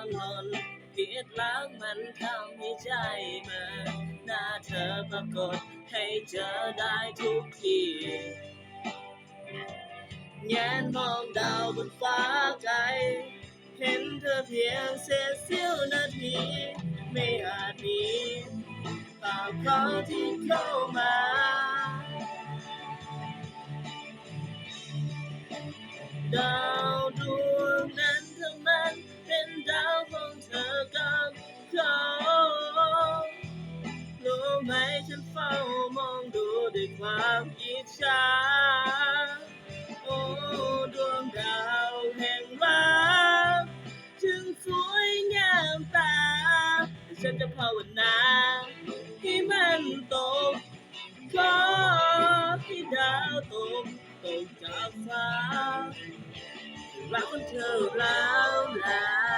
ร้อนลนผิดรักมันทำให้ใจมันหน้าเธอปรากฏให้เจอได้ทุกทีแงนมองดาวบนฟ้าไกล เห็นเธอเพียงเศษเสี้ยวนาที ไม่อาจหนีภาพเขาที่เข้ามาดาวด ไหมฉันเฝ้ามองดูด้วยความอิจฉาโอ้ดวงดาวแห่งรักถึงสวยงามตา ฉันจะภาวนาให้มันตกขอให้ดาวตกตกจากฟ้ารักคนเธอรัก